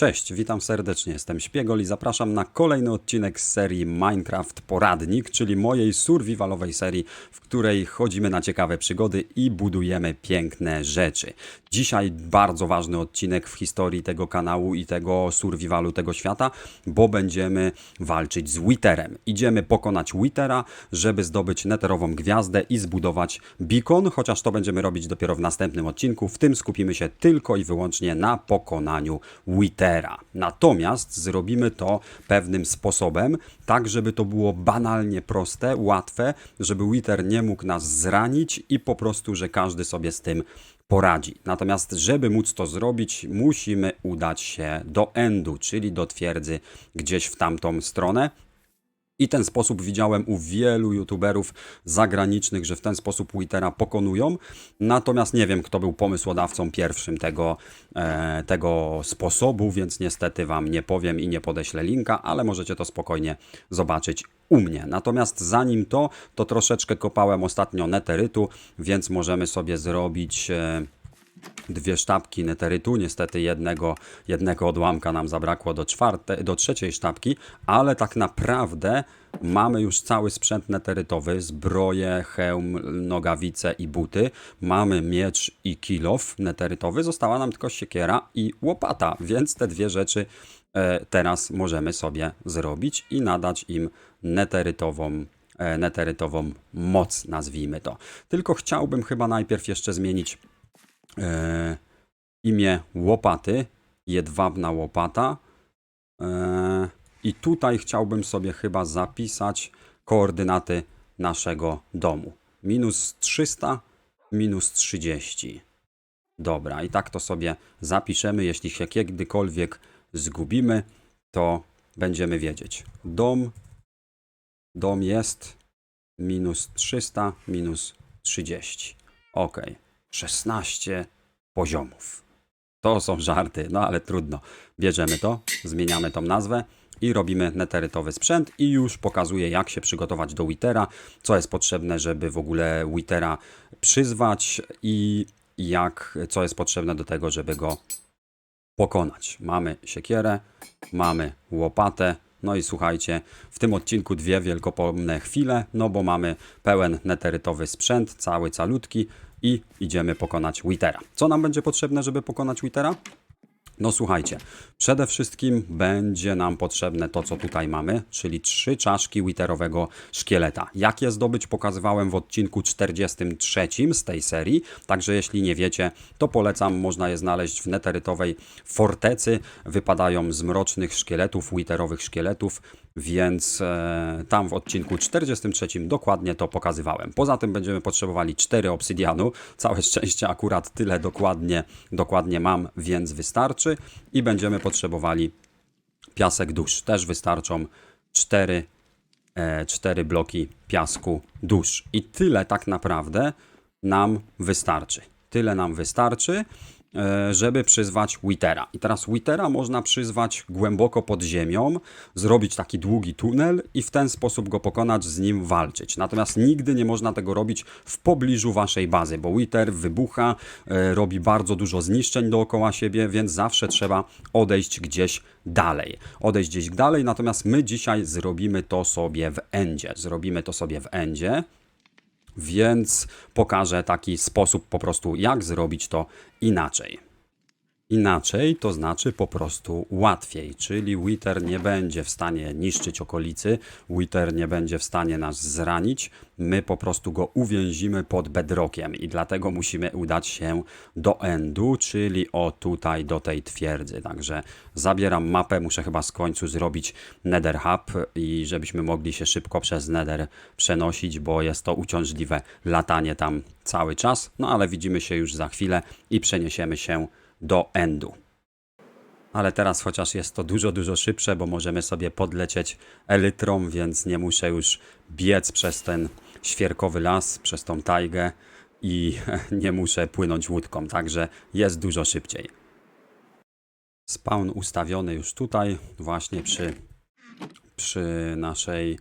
Cześć, witam serdecznie, jestem Śpiegol i zapraszam na kolejny odcinek z serii Minecraft Poradnik, czyli mojej survivalowej serii, w której chodzimy na ciekawe przygody i budujemy piękne rzeczy. Dzisiaj bardzo ważny odcinek w historii tego kanału i tego survivalu tego świata, bo będziemy walczyć z Witherem. Idziemy pokonać Withera, żeby zdobyć netherową gwiazdę i zbudować beacon, chociaż to będziemy robić dopiero w następnym odcinku. W tym skupimy się tylko i wyłącznie na pokonaniu Withera. Natomiast zrobimy to pewnym sposobem, tak żeby to było banalnie proste, łatwe, żeby Wither nie mógł nas zranić i po prostu, że każdy sobie z tym poradzi. Natomiast, żeby móc to zrobić, musimy udać się do Endu, czyli do twierdzy gdzieś w tamtą stronę. I ten sposób widziałem u wielu youtuberów zagranicznych, że w ten sposób Withera pokonują. Natomiast nie wiem, kto był pomysłodawcą pierwszym tego, e, tego sposobu, więc niestety Wam nie powiem i nie podeślę linka, ale możecie to spokojnie zobaczyć u mnie. Natomiast zanim to, to troszeczkę kopałem ostatnio neterytu, więc możemy sobie zrobić. E, dwie sztabki neterytu. Niestety jednego, jednego odłamka nam zabrakło do, czwarte, do trzeciej sztabki, ale tak naprawdę mamy już cały sprzęt neterytowy, zbroję, hełm, nogawice i buty. Mamy miecz i kilof neterytowy. Została nam tylko siekiera i łopata, więc te dwie rzeczy e, teraz możemy sobie zrobić i nadać im neterytową e, neterytową moc, nazwijmy to. Tylko chciałbym chyba najpierw jeszcze zmienić e, imię łopaty, jedwabna łopata. E, I tutaj chciałbym sobie chyba zapisać koordynaty naszego domu. Minus 300, minus 30. Dobra, i tak to sobie zapiszemy. Jeśli się kiedykolwiek zgubimy, to będziemy wiedzieć. Dom, dom jest minus 300, minus 30. Ok. 16 poziomów. To są żarty, no ale trudno. Bierzemy to, zmieniamy tą nazwę i robimy neterytowy sprzęt i już pokazuję jak się przygotować do Withera, co jest potrzebne, żeby w ogóle Withera przyzwać i jak, co jest potrzebne do tego, żeby go pokonać. Mamy siekierę, mamy łopatę, no i słuchajcie, w tym odcinku dwie wielkopomne chwile, no bo mamy pełen neterytowy sprzęt, cały calutki i idziemy pokonać Withera. Co nam będzie potrzebne, żeby pokonać Withera? No słuchajcie, przede wszystkim będzie nam potrzebne to, co tutaj mamy, czyli trzy czaszki Witherowego szkieleta. Jak je zdobyć, pokazywałem w odcinku 43 z tej serii, także jeśli nie wiecie, to polecam, można je znaleźć w neterytowej fortecy. Wypadają z mrocznych szkieletów, Witherowych szkieletów, więc e, tam w odcinku 43 dokładnie to pokazywałem. Poza tym będziemy potrzebowali 4 obsydianu. Całe szczęście akurat tyle dokładnie, dokładnie mam, więc wystarczy. I będziemy potrzebowali piasek dusz. Też wystarczą 4, e, 4 bloki piasku dusz. I tyle tak naprawdę nam wystarczy. Tyle nam wystarczy e, żeby przyzwać Withera. I teraz Withera można przyzwać głęboko pod ziemią, zrobić taki długi tunel i w ten sposób go pokonać, z nim walczyć. Natomiast nigdy nie można tego robić w pobliżu waszej bazy, bo Wither wybucha, e, robi bardzo dużo zniszczeń dookoła siebie, więc zawsze trzeba odejść gdzieś dalej. Odejść gdzieś dalej, natomiast my dzisiaj zrobimy to sobie w endzie. Zrobimy to sobie w endzie. Więc pokażę taki sposób po prostu, jak zrobić to inaczej. Inaczej to znaczy po prostu łatwiej, czyli Wither nie będzie w stanie niszczyć okolicy, Wither nie będzie w stanie nas zranić, my po prostu go uwięzimy pod bedrockiem i dlatego musimy udać się do endu, czyli o tutaj do tej twierdzy. Także zabieram mapę, muszę chyba z końcu zrobić Nether Hub i żebyśmy mogli się szybko przez Nether przenosić, bo jest to uciążliwe latanie tam cały czas, no ale widzimy się już za chwilę i przeniesiemy się do endu. Ale teraz chociaż jest to dużo, dużo szybsze, bo możemy sobie podlecieć elytrą, więc nie muszę już biec przez ten świerkowy las, przez tą tajgę i nie muszę płynąć łódką, także jest dużo szybciej. Spawn ustawiony już tutaj, właśnie przy, przy naszej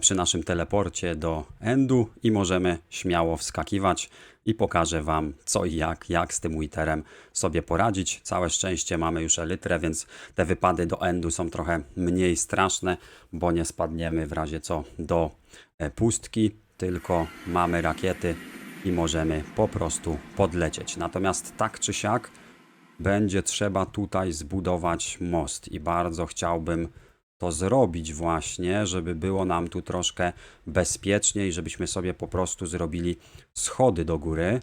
przy naszym teleporcie do endu i możemy śmiało wskakiwać i pokażę Wam co i jak, jak z tym Witherem sobie poradzić. Całe szczęście mamy już elytrę, więc te wypady do endu są trochę mniej straszne, bo nie spadniemy w razie co do e, pustki, tylko mamy rakiety i możemy po prostu podlecieć. Natomiast tak czy siak będzie trzeba tutaj zbudować most i bardzo chciałbym to zrobić właśnie, żeby było nam tu troszkę bezpieczniej, żebyśmy sobie po prostu zrobili schody do góry,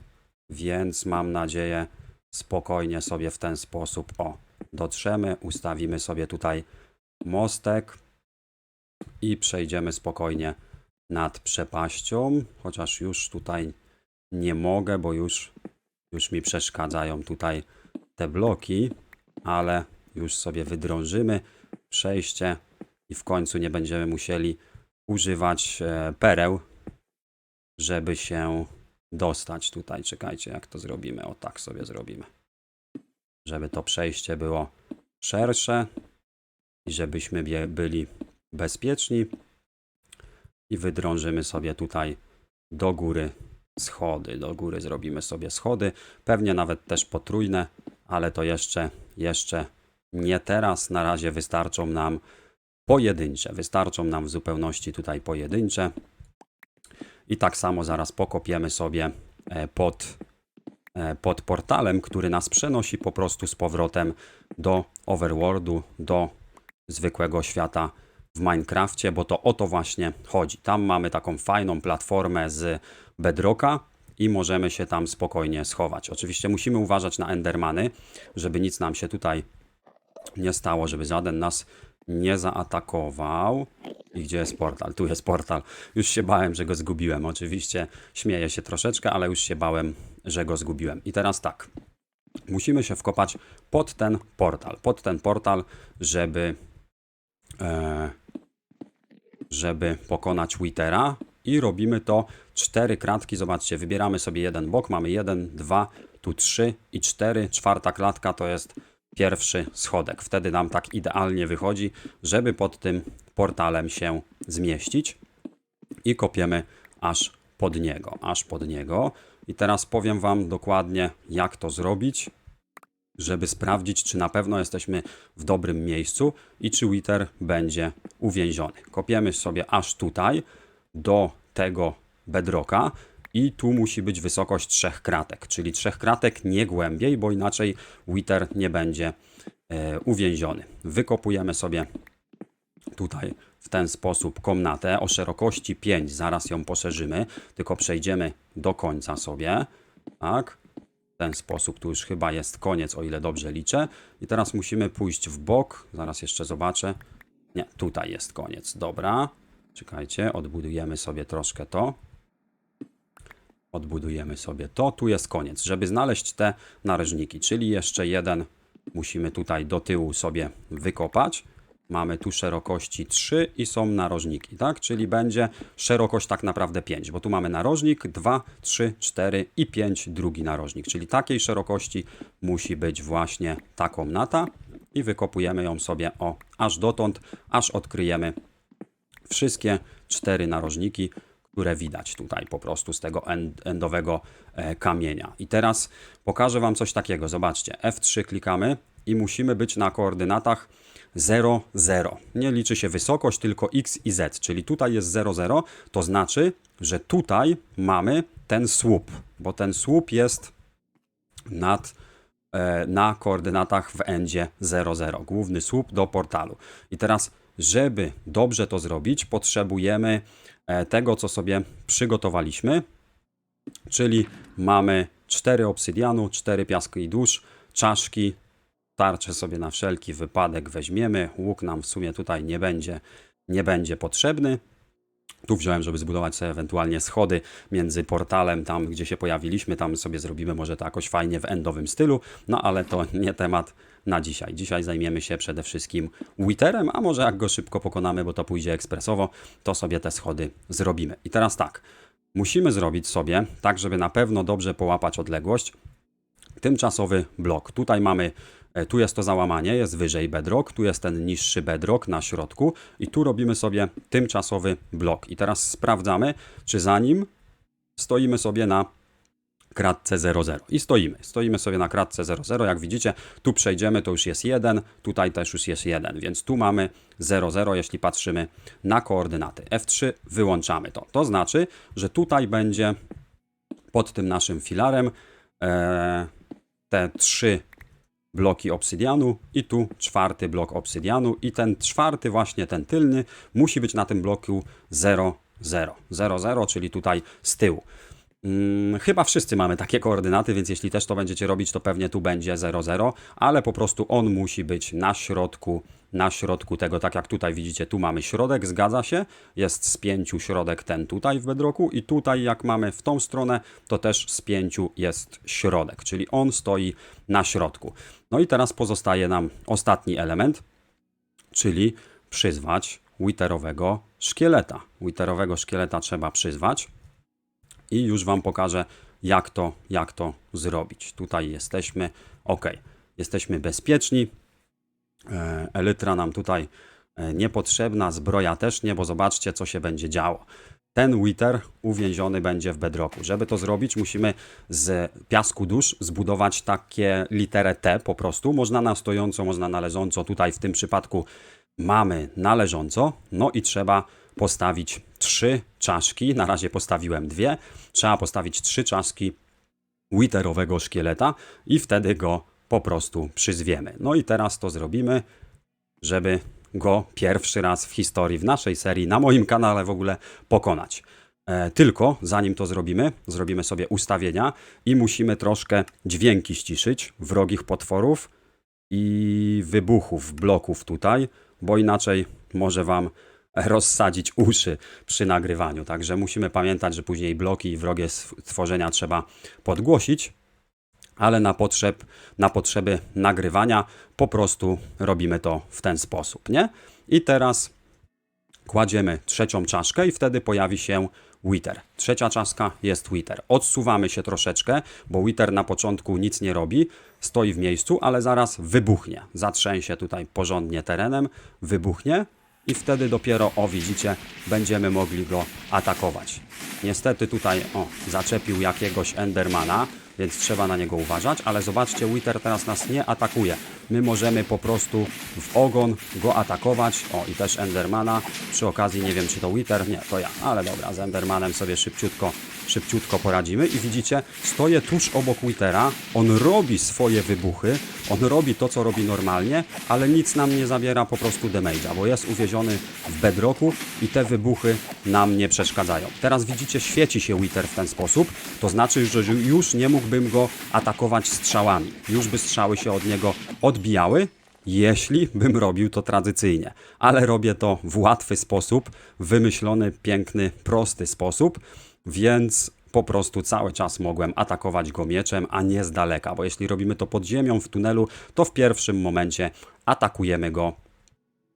więc mam nadzieję spokojnie sobie w ten sposób o dotrzemy, ustawimy sobie tutaj mostek i przejdziemy spokojnie nad przepaścią, chociaż już tutaj nie mogę, bo już, już mi przeszkadzają tutaj te bloki, ale już sobie wydrążymy przejście i w końcu nie będziemy musieli używać e, pereł, żeby się dostać tutaj. Czekajcie, jak to zrobimy. O tak sobie zrobimy. Żeby to przejście było szersze i żebyśmy byli bezpieczni. I wydrążymy sobie tutaj do góry schody. Do góry zrobimy sobie schody. Pewnie nawet też potrójne, ale to jeszcze, jeszcze nie teraz. Na razie wystarczą nam pojedyncze. Wystarczą nam w zupełności tutaj pojedyncze. I tak samo zaraz pokopiemy sobie e, pod, e, pod portalem, który nas przenosi po prostu z powrotem do Overworldu, do zwykłego świata w Minecrafcie, bo to o to właśnie chodzi. Tam mamy taką fajną platformę z bedrocka i możemy się tam spokojnie schować. Oczywiście musimy uważać na endermany, żeby nic nam się tutaj nie stało, żeby żaden nas nie zaatakował. I gdzie jest portal? Tu jest portal. Już się bałem, że go zgubiłem. Oczywiście śmieję się troszeczkę, ale już się bałem, że go zgubiłem. I teraz tak. Musimy się wkopać pod ten portal. Pod ten portal, żeby e, żeby pokonać Withera i robimy to cztery kratki. Zobaczcie, wybieramy sobie jeden bok, mamy jeden, dwa, tu trzy i cztery. Czwarta klatka to jest pierwszy schodek. Wtedy nam tak idealnie wychodzi, żeby pod tym portalem się zmieścić i kopiemy aż pod niego, aż pod niego. I teraz powiem Wam dokładnie, jak to zrobić, żeby sprawdzić, czy na pewno jesteśmy w dobrym miejscu i czy Wither będzie uwięziony. Kopiemy sobie aż tutaj do tego bedrocka i tu musi być wysokość trzech kratek, czyli trzech kratek nie głębiej, bo inaczej Wither nie będzie e, uwięziony. Wykopujemy sobie tutaj w ten sposób komnatę o szerokości 5, zaraz ją poszerzymy, tylko przejdziemy do końca sobie, tak, w ten sposób tu już chyba jest koniec, o ile dobrze liczę. I teraz musimy pójść w bok. Zaraz jeszcze zobaczę. Nie, tutaj jest koniec. Dobra. Czekajcie, odbudujemy sobie troszkę to. Odbudujemy sobie to. Tu jest koniec. Żeby znaleźć te narożniki, czyli jeszcze jeden musimy tutaj do tyłu sobie wykopać. Mamy tu szerokości 3 i są narożniki, tak? Czyli będzie szerokość tak naprawdę 5, bo tu mamy narożnik 2, 3, 4 i 5 drugi narożnik, czyli takiej szerokości musi być właśnie ta komnata i wykopujemy ją sobie o aż dotąd, aż odkryjemy wszystkie cztery narożniki, które widać tutaj po prostu z tego end, endowego e, kamienia. I teraz pokażę Wam coś takiego. Zobaczcie, F3 klikamy i musimy być na koordynatach 0, 0. Nie liczy się wysokość, tylko x i z, czyli tutaj jest 0, 0, to znaczy, że tutaj mamy ten słup, bo ten słup jest nad, e, na koordynatach w endzie 0, 0, główny słup do portalu. I teraz, żeby dobrze to zrobić, potrzebujemy e, tego, co sobie przygotowaliśmy, czyli mamy 4 obsydianu, 4 piaski i dusz, czaszki, tarczę sobie na wszelki wypadek weźmiemy. Łuk nam w sumie tutaj nie będzie, nie będzie potrzebny. Tu wziąłem, żeby zbudować sobie ewentualnie schody między portalem, tam gdzie się pojawiliśmy, tam sobie zrobimy może to jakoś fajnie w endowym stylu, no ale to nie temat na dzisiaj. Dzisiaj zajmiemy się przede wszystkim Witherem, a może jak go szybko pokonamy, bo to pójdzie ekspresowo, to sobie te schody zrobimy. I teraz tak, musimy zrobić sobie, tak żeby na pewno dobrze połapać odległość, tymczasowy blok. Tutaj mamy, e, tu jest to załamanie, jest wyżej bedrock, tu jest ten niższy bedrock na środku i tu robimy sobie tymczasowy blok. I teraz sprawdzamy, czy za nim stoimy sobie na kratce 00 i stoimy. Stoimy sobie na kratce 00, jak widzicie, tu przejdziemy, to już jest 1, tutaj też już jest 1, więc tu mamy 00, jeśli patrzymy na koordynaty. F3 wyłączamy to. To znaczy, że tutaj będzie pod tym naszym filarem e, te trzy bloki obsydianu i tu czwarty blok obsydianu i ten czwarty właśnie ten tylny musi być na tym bloku 0 0 0 0, czyli tutaj z tyłu. Hmm, chyba wszyscy mamy takie koordynaty, więc jeśli też to będziecie robić, to pewnie tu będzie 0 0, ale po prostu on musi być na środku na środku tego, tak jak tutaj widzicie, tu mamy środek, zgadza się, jest z pięciu środek ten tutaj w bedroku i tutaj jak mamy w tą stronę, to też z pięciu jest środek, czyli on stoi na środku. No i teraz pozostaje nam ostatni element, czyli przyzwać Witherowego szkieleta. Witherowego szkieleta trzeba przyzwać i już Wam pokażę, jak to, jak to zrobić. Tutaj jesteśmy, ok, jesteśmy bezpieczni, E, Elytra nam tutaj e, niepotrzebna, zbroja też nie, bo zobaczcie, co się będzie działo. Ten Wither uwięziony będzie w bedrocku. Żeby to zrobić, musimy z piasku dusz zbudować takie literę T po prostu. Można na stojąco, można na leżąco. Tutaj w tym przypadku mamy na leżąco. No i trzeba postawić trzy czaszki. Na razie postawiłem dwie. Trzeba postawić trzy czaszki Witherowego szkieleta i wtedy go po prostu przyzwiemy. No i teraz to zrobimy, żeby go pierwszy raz w historii, w naszej serii, na moim kanale w ogóle pokonać. E, tylko zanim to zrobimy, zrobimy sobie ustawienia i musimy troszkę dźwięki ściszyć wrogich potworów i wybuchów bloków tutaj, bo inaczej może wam rozsadzić uszy przy nagrywaniu. Także musimy pamiętać, że później bloki i wrogie stworzenia trzeba podgłosić, ale na, potrzeb, na potrzeby nagrywania po prostu robimy to w ten sposób, nie? I teraz kładziemy trzecią czaszkę i wtedy pojawi się Wither. Trzecia czaszka jest Wither. Odsuwamy się troszeczkę, bo Wither na początku nic nie robi, stoi w miejscu, ale zaraz wybuchnie. Zatrzęsie tutaj porządnie terenem, wybuchnie i wtedy dopiero, o widzicie, będziemy mogli go atakować. Niestety tutaj, o, zaczepił jakiegoś Endermana, więc trzeba na niego uważać, ale zobaczcie, Wither teraz nas nie atakuje. My możemy po prostu w ogon go atakować. O, i też Endermana. Przy okazji, nie wiem czy to Wither, nie, to ja, ale dobra, z Endermanem sobie szybciutko, szybciutko poradzimy. I widzicie, stoję tuż obok Withera, on robi swoje wybuchy, on robi to, co robi normalnie, ale nic nam nie zabiera po prostu damage'a, bo jest uwieziony w bedrocku i te wybuchy nam nie przeszkadzają. Teraz widzicie, świeci się Wither w ten sposób, to znaczy, że już nie mógłbym go atakować strzałami. Już by strzały się od niego odbijały, jeśli bym robił to tradycyjnie. Ale robię to w łatwy sposób, wymyślony, piękny, prosty sposób, więc po prostu cały czas mogłem atakować go mieczem, a nie z daleka, bo jeśli robimy to pod ziemią, w tunelu, to w pierwszym momencie atakujemy go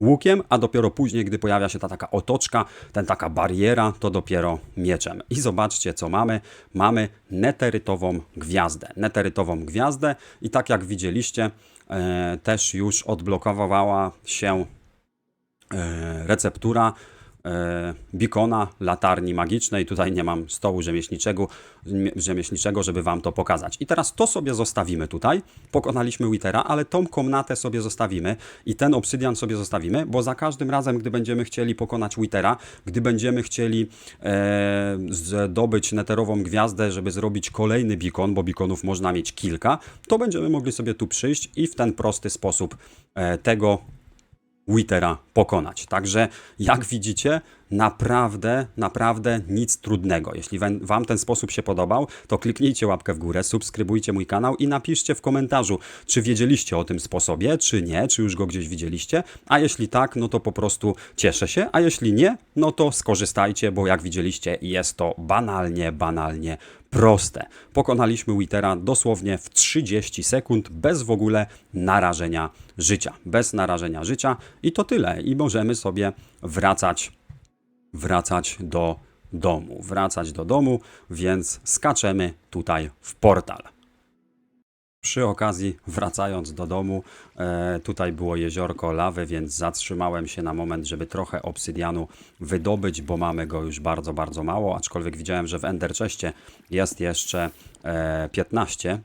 łukiem, a dopiero później, gdy pojawia się ta taka otoczka, ten taka bariera, to dopiero mieczem. I zobaczcie, co mamy. Mamy neterytową gwiazdę. Neterytową gwiazdę i tak jak widzieliście, też już odblokowała się e, receptura e, bikona, latarni magicznej. Tutaj nie mam stołu rzemieślniczego, rzemieślniczego, żeby Wam to pokazać. I teraz to sobie zostawimy tutaj. Pokonaliśmy Withera, ale tą komnatę sobie zostawimy i ten obsydian sobie zostawimy, bo za każdym razem, gdy będziemy chcieli pokonać Withera, gdy będziemy chcieli e, zdobyć neterową gwiazdę, żeby zrobić kolejny bikon, bo bikonów można mieć kilka, to będziemy mogli sobie tu przyjść i w ten prosty sposób e, tego Withera pokonać. Także jak widzicie, naprawdę, naprawdę nic trudnego. Jeśli Wam ten sposób się podobał, to kliknijcie łapkę w górę, subskrybujcie mój kanał i napiszcie w komentarzu, czy wiedzieliście o tym sposobie, czy nie, czy już go gdzieś widzieliście. A jeśli tak, no to po prostu cieszę się, a jeśli nie, no to skorzystajcie, bo jak widzieliście, jest to banalnie, banalnie proste. Pokonaliśmy Withera dosłownie w 30 sekund, bez w ogóle narażenia życia. Bez narażenia życia i to tyle. I możemy sobie wracać wracać do domu. Wracać do domu, więc skaczemy tutaj w portal. Przy okazji, wracając do domu, e, tutaj było jeziorko lawy, więc zatrzymałem się na moment, żeby trochę obsydianu wydobyć, bo mamy go już bardzo, bardzo mało. Aczkolwiek widziałem, że w Ender Chestie jest jeszcze e, 15 e,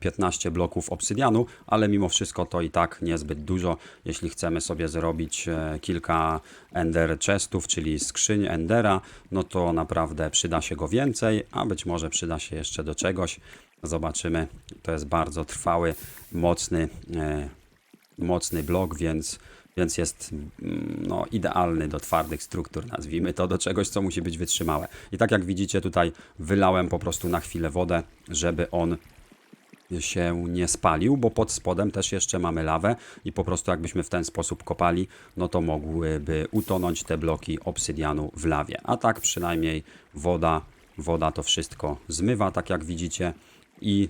15 bloków obsydianu, ale mimo wszystko to i tak niezbyt dużo. Jeśli chcemy sobie zrobić e, kilka ender chestów, czyli skrzyń endera, no to naprawdę przyda się go więcej, a być może przyda się jeszcze do czegoś. Zobaczymy. To jest bardzo trwały, mocny, e, mocny blok, więc, więc jest mm, no, idealny do twardych struktur, nazwijmy to, do czegoś, co musi być wytrzymałe. I tak jak widzicie tutaj wylałem po prostu na chwilę wodę, żeby on się nie spalił, bo pod spodem też jeszcze mamy lawę i po prostu jakbyśmy w ten sposób kopali, no to mogłyby utonąć te bloki obsydianu w lawie. A tak przynajmniej woda, woda to wszystko zmywa, tak jak widzicie i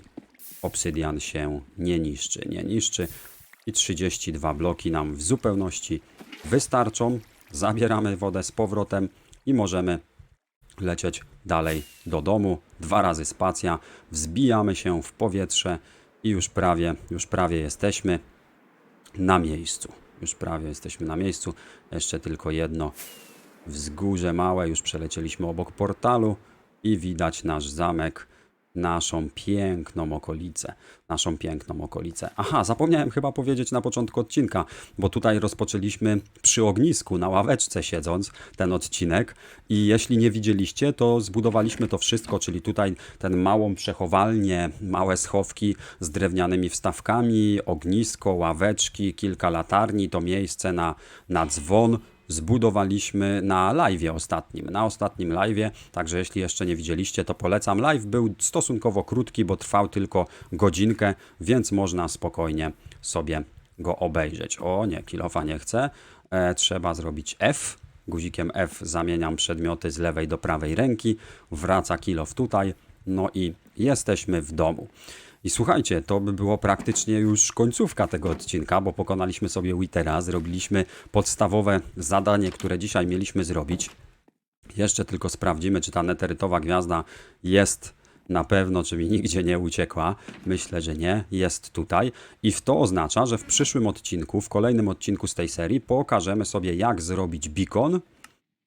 obsydian się nie niszczy, nie niszczy i 32 bloki nam w zupełności wystarczą. Zabieramy wodę z powrotem i możemy lecieć dalej do domu. Dwa razy spacja, wzbijamy się w powietrze i już prawie, już prawie jesteśmy na miejscu. Już prawie jesteśmy na miejscu. Jeszcze tylko jedno wzgórze małe, już przelecieliśmy obok portalu i widać nasz zamek, naszą piękną okolicę, naszą piękną okolicę. Aha, zapomniałem chyba powiedzieć na początku odcinka, bo tutaj rozpoczęliśmy przy ognisku, na ławeczce siedząc ten odcinek i jeśli nie widzieliście, to zbudowaliśmy to wszystko, czyli tutaj ten małą przechowalnię, małe schowki z drewnianymi wstawkami, ognisko, ławeczki, kilka latarni, to miejsce na, na dzwon, zbudowaliśmy na live ostatnim. Na ostatnim live, także jeśli jeszcze nie widzieliście, to polecam. Live był stosunkowo krótki, bo trwał tylko godzinkę, więc można spokojnie sobie go obejrzeć. O nie, kilofa nie chcę. E, trzeba zrobić F. Guzikiem F zamieniam przedmioty z lewej do prawej ręki. Wraca kilof tutaj. No i jesteśmy w domu. I słuchajcie, to by było praktycznie już końcówka tego odcinka, bo pokonaliśmy sobie Wittera, zrobiliśmy podstawowe zadanie, które dzisiaj mieliśmy zrobić. Jeszcze tylko sprawdzimy, czy ta neterytowa gwiazda jest na pewno, czy mi nigdzie nie uciekła. Myślę, że nie, jest tutaj. I to oznacza, że w przyszłym odcinku, w kolejnym odcinku z tej serii, pokażemy sobie, jak zrobić beacon,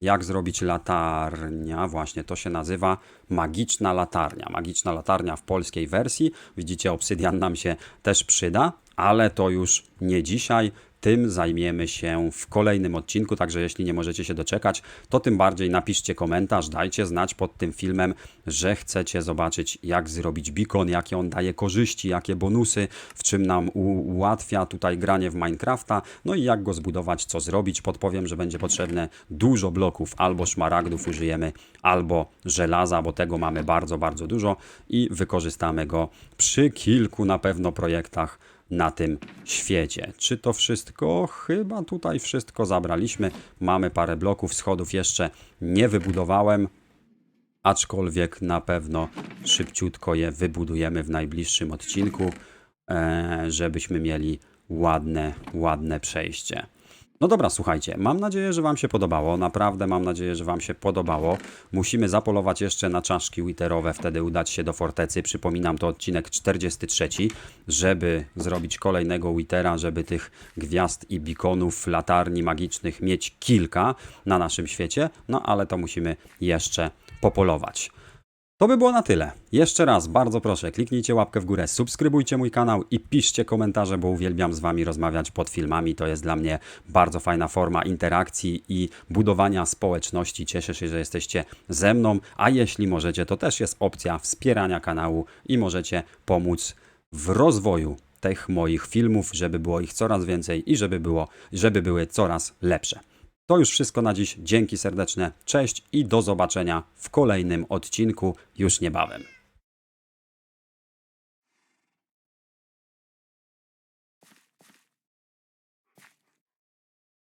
jak zrobić latarnia, właśnie to się nazywa magiczna latarnia. Magiczna latarnia w polskiej wersji. Widzicie, obsydian nam się też przyda, ale to już nie dzisiaj. Tym zajmiemy się w kolejnym odcinku, także jeśli nie możecie się doczekać, to tym bardziej napiszcie komentarz, dajcie znać pod tym filmem, że chcecie zobaczyć jak zrobić beacon, jakie on daje korzyści, jakie bonusy, w czym nam ułatwia tutaj granie w Minecrafta, no i jak go zbudować, co zrobić. Podpowiem, że będzie potrzebne dużo bloków, albo szmaragdów użyjemy, albo żelaza, bo tego mamy bardzo, bardzo dużo i wykorzystamy go przy kilku na pewno projektach na tym świecie. Czy to wszystko? Chyba tutaj wszystko zabraliśmy. Mamy parę bloków, schodów jeszcze nie wybudowałem, aczkolwiek na pewno szybciutko je wybudujemy w najbliższym odcinku, e, żebyśmy mieli ładne, ładne przejście. No dobra, słuchajcie, mam nadzieję, że Wam się podobało. Naprawdę mam nadzieję, że Wam się podobało. Musimy zapolować jeszcze na czaszki witerowe, wtedy udać się do fortecy. Przypominam, to odcinek 43, żeby zrobić kolejnego witera, żeby tych gwiazd i beaconów, latarni magicznych mieć kilka na naszym świecie. No ale to musimy jeszcze popolować. To by było na tyle. Jeszcze raz bardzo proszę, kliknijcie łapkę w górę, subskrybujcie mój kanał i piszcie komentarze, bo uwielbiam z Wami rozmawiać pod filmami. To jest dla mnie bardzo fajna forma interakcji i budowania społeczności. Cieszę się, że jesteście ze mną, a jeśli możecie, to też jest opcja wspierania kanału i możecie pomóc w rozwoju tych moich filmów, żeby było ich coraz więcej i żeby, było, żeby były coraz lepsze. To już wszystko na dziś. Dzięki serdeczne. Cześć i do zobaczenia w kolejnym odcinku już niebawem.